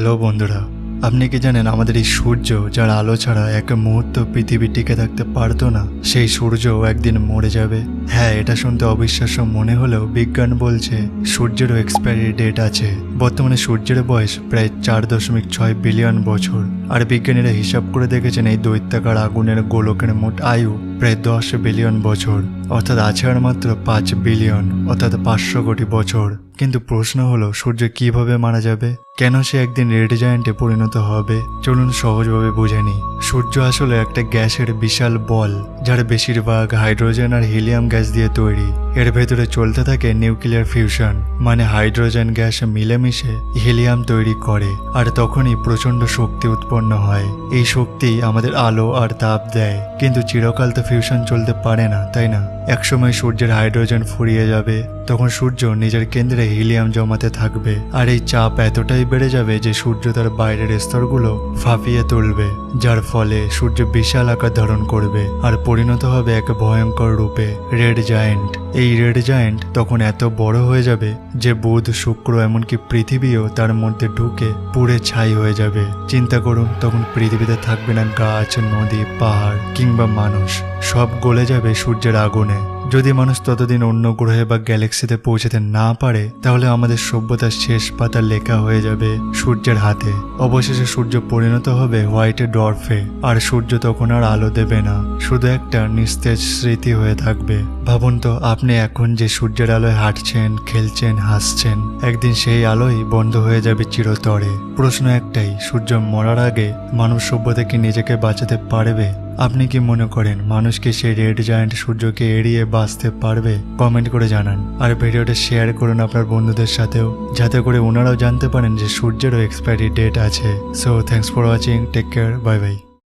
Hello বন্ধুরা, আপনি কি জানেন আমাদের এই সূর্য, যার আলো ছাড়া এক মুহূর্ত পৃথিবী টিকে থাকতে পারতো না? সেই সূর্যও একদিন মরে যাবে। হ্যাঁ এটা শুনতে অবিশ্বাস্য মনে হলেও বিজ্ঞান বলছে সূর্যেরও এক্সপায়ারি ডেট আছে। বর্তমানে সূর্যের বয়স প্রায় চার দশমিক ছয় বিলিয়ন বছর। আর বিজ্ঞানীরা হিসাব করে দেখেছেন এই দৈত্যাকার আগুনের গোলকের মোট আয়ু প্রায় দশ বিলিয়ন বছর, অর্থাৎ আছে আর মাত্র পাঁচ বিলিয়ন, অর্থাৎ পাঁচশো কোটি বছর। কিন্তু প্রশ্ন হলো, সূর্য কীভাবে মারা যাবে? কেন সে একদিন রেড জায়ান্টে পরিণত হবে? চলুন সহজভাবে বুঝে নিই। সূর্য আসলে একটা গ্যাসের বিশাল বল, যার বেশিরভাগ হাইড্রোজেন আর হিলিয়াম গ্যাস দিয়ে তৈরি। এর ভেতরে চলতে থাকে নিউক্লিয়ার ফিউশন মানে হাইড্রোজেন গ্যাস মিলেমিশে হিলিয়াম তৈরি করে, আর তখনই প্রচণ্ড শক্তি উৎপন্ন হয়। এই শক্তি আমাদের আলো আর তাপ দেয়, কিন্তু চিরকাল তো ফিউশন চলতে পারে না, তাই না? একসময় সূর্যের হাইড্রোজেন ফুরিয়ে যাবে, তখন সূর্য নিজের কেন্দ্রে হিলিয়াম জমাতে থাকবে, আর এই চাপ এতটাই বেড়ে যাবে যে সূর্য তার বাইরের স্তরগুলো ফাঁপিয়ে তুলবে, যার ফলে সূর্য বিশাল আকার ধারণ করবে, আর পরিণত হবে এক ভয়ঙ্কর রূপে, রেড জায়েন্ট। এই রেড জায়েন্ট তখন এত বড় হয়ে যাবে যে বুধ, শুক্র, এমনকি পৃথিবীও তার মধ্যে ঢুকে পুড়ে ছাই হয়ে যাবে। চিন্তা করুন, তখন পৃথিবীতে থাকবে না গাছ, নদী, পাহাড়, কিংবা মানুষ। সব গলে যাবে সূর্যের আগুনে। যদি মানুষ ততদিন অন্য গ্রহে বা গ্যালাক্সিতে পৌঁছাতে না পারে, তাহলে আমাদের সভ্যতার শেষ পাতা লেখা হয়ে যাবে সূর্যের হাতে। অবশেষে সূর্য পরিণত হবে হোয়াইটে ডরফে আর সূর্য তখন আর আলো দেবে না, শুধু একটা নিস্তেজ স্মৃতি হয়ে থাকবে। ভাবুন তো, আপনি এখন যে সূর্যের আলোয় হাঁটছেন, খেলছেন, হাসছেন, একদিন সেই আলোই বন্ধ হয়ে যাবে চিরতরে। প্রশ্ন একটাই, সূর্য মরার আগে মানব সভ্যতা কি নিজেকে বাঁচাতে পারবে? আপনি কি মনে করেন, মানুষ কি সেই রেড জায়ান্ট সূর্যকে এড়িয়ে বাঁচতে পারবে কমেন্ট করে জানান। আর ভিডিওটা শেয়ার করুন আপনার বন্ধুদের সাথেও, যাতে করে ওনারাও জানতে পারেন যে সূর্যেরও এক্সপায়ারি ডেট আছে। So thanks for watching take care bye bye